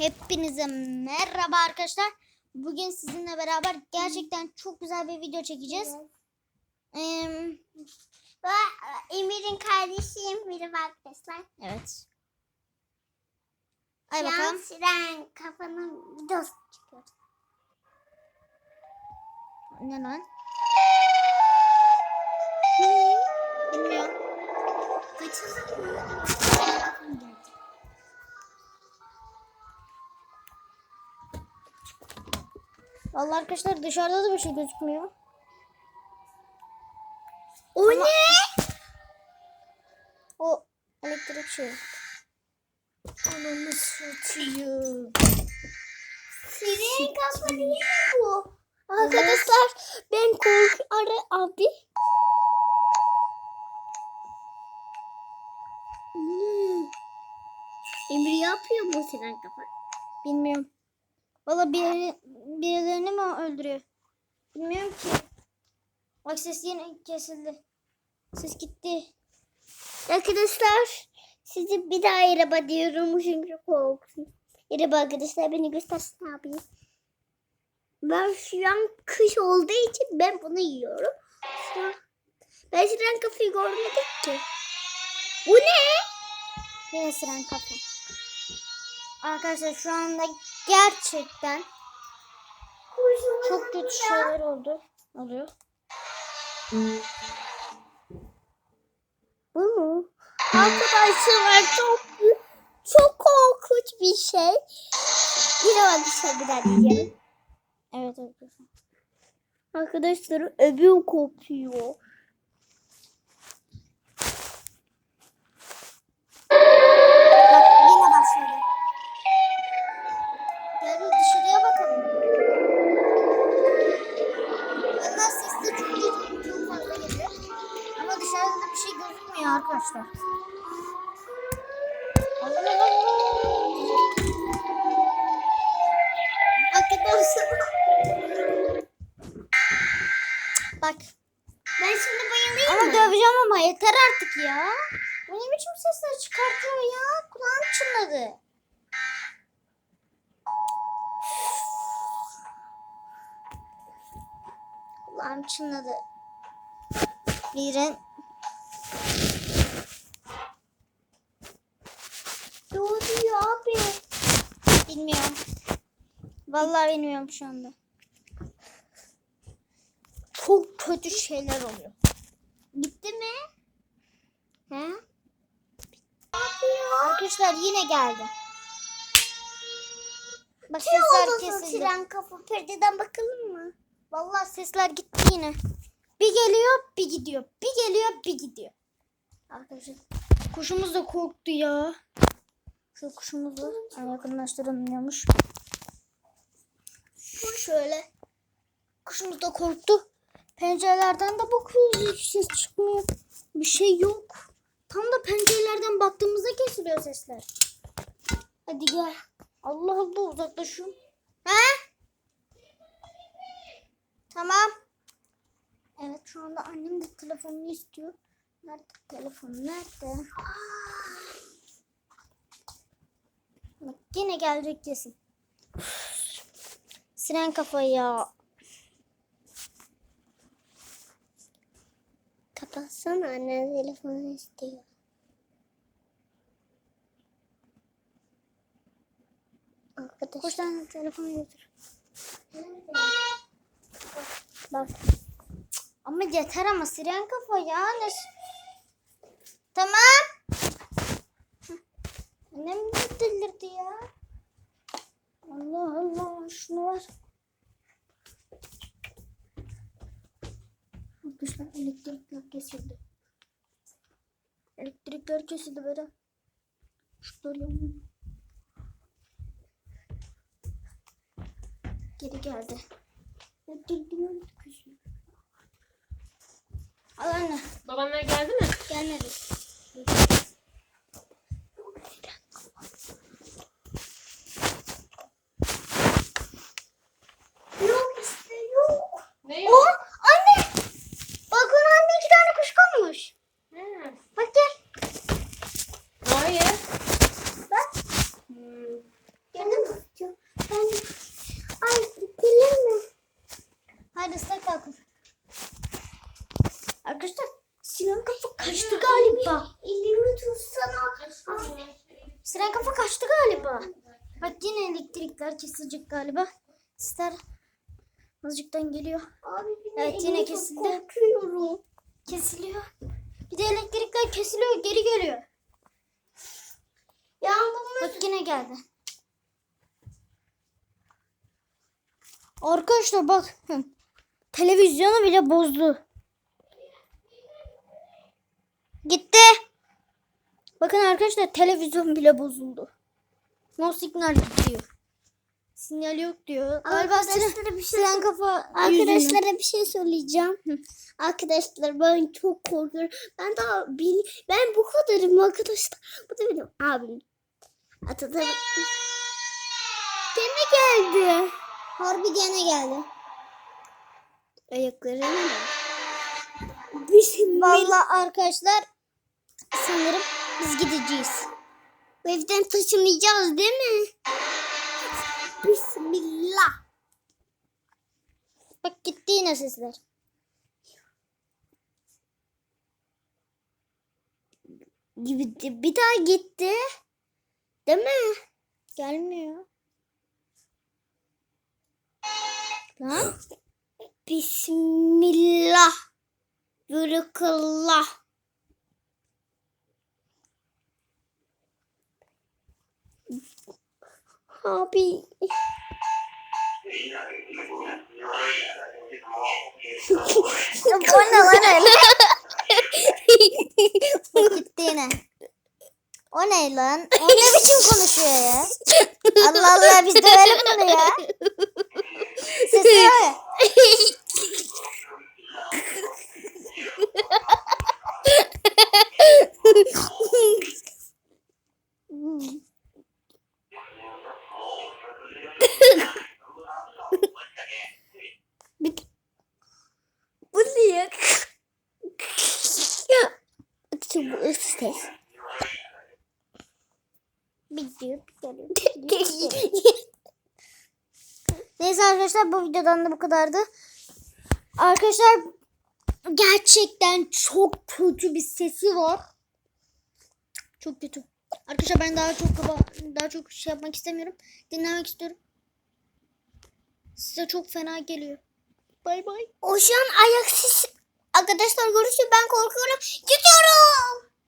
Hepinize merhaba arkadaşlar. Bugün sizinle beraber gerçekten çok güzel bir video çekeceğiz. Ee, Ve Emir'in kardeşiyim. Merhaba arkadaşlar. evet. Ay bakalım. Siren kafanın videosu çıkıyor. Ne lan? Bilmiyorum. Kaçalım mı? Vallahi arkadaşlar dışarıda da bir şey gözükmüyor. O Ama- ne? O elektrik şey. Ananı satayım. Siren kafa mi bu? Arkadaşlar ben korkuyorum abi. Hmm. Emir yapıyor mu Siren kafa? Bilmiyorum. Valla biri, birilerini mi öldürüyor? Bilmiyorum ki. Bak ses yine kesildi. Ses gitti. Arkadaşlar sizi bir daha araba diyorum çünkü korktum. Araba arkadaşlar beni göstersin abi. Ben şu an kış olduğu için ben bunu yiyorum. Ben siren kafayı görmedim ki. Bu ne? Yine siren kafa. Arkadaşlar şu anda gerçekten çok kötü şeyler oldu. Oluyor. Bu mu? Arkadaşlar çok çok korkunç bir şey. Yine bak bir şey bir diyeceğim. Evet arkadaşlar. Arkadaşlar öbür kopuyor. Çınladı. Kulağım çınladı. Birin. Ne oluyor abi? Bilmiyorum. Vallahi bilmiyorum şu anda. Çok kötü şeyler oluyor. Gitti mi? He? Arkadaşlar yine geldi. Bak sesler kesildi. Siren kafa perdeden bakalım mı? Vallahi sesler gitti yine. Bir geliyor bir gidiyor. Bir geliyor bir gidiyor. Arkadaşlar kuşumuz da korktu ya. Şu kuşumuzu yakınlaştıramıyormuş. Şöyle. Kuşumuz da korktu. Pencerelerden de bakıyoruz hiç ses çıkmıyor. Bir şey yok. Tam da pencerelerden baktığımızda kesiliyor sesler. Hadi gel. Allah Allah uzaklaşıyorum. He? Tamam. Evet şu anda annem de telefonunu istiyor. Nerede telefon? Nerede? Bak yine gelecek kesin. Siren kafayı ya. Kapatsana annen telefonu istiyor. Arkadaşlar. Koş lan telefonu götür. Bak. Ama yeter ama siren kafa ya. Tamam. Hı. Annem de delirdi ya. Allah Allah şunu ver. Arkadaşlar elektrikler kesildi. Elektrikler kesildi böyle. Şunları yanıyor. Geri geldi. Elektrikler kesildi. Al anne. Babanlar geldi mi? Gelmedi. Yok işte yok. Ne O yok? anne. Balkona anne iki tane kuş konmuş. Ha. Bak gel. Hayır. Bak. Hmm. Gördün mü? Siren kafa kaçtı galiba. Bak yine elektrikler kesilecek galiba. Sesler azıcıktan geliyor. Abi Evet, yine kesildi. Korkuyorum. Kesiliyor. Bir de elektrikler kesiliyor geri geliyor. Yangın Bak yine geldi. Arkadaşlar bak. Televizyonu bile bozdu. Gitti. Bakın arkadaşlar televizyon bile bozuldu. No signal gidiyor. Sinyal yok diyor. Galiba Arkadaşlara bir şey kafa. Arkadaşlara bir şey söyleyeceğim. Arkadaşlar ben çok korkuyorum. Ben daha bil ben bu kadarım arkadaşlar. Bu da benim abim. Atada Gene geldi. Harbi gene geldi. Ayakları? Bismillah. Vallahi arkadaşlar sanırım biz gideceğiz. Bu evden taşınacağız değil mi? Bismillah. Bak gitti yine sesler. Gibi bir daha gitti. Değil mi? Gelmiyor. Lan Bismillah. Barakallah. Abi. bu ne lan öyle? Gitti yine. O ne lan? O ne biçim konuşuyor ya? Allah Allah biz dövelim bunu ya. Sesi var ya. Bu ne? Çok bu ses. Bitiyor. Neyse arkadaşlar bu videodan da bu kadardı. Arkadaşlar gerçekten çok kötü bir sesi var. Çok kötü. Arkadaşlar ben daha çok kaba, daha çok şey yapmak istemiyorum. Dinlemek istiyorum. Size çok fena geliyor. Bay bay. O şu an ayaksız. Arkadaşlar görüşürüz ben korkuyorum. Gidiyorum.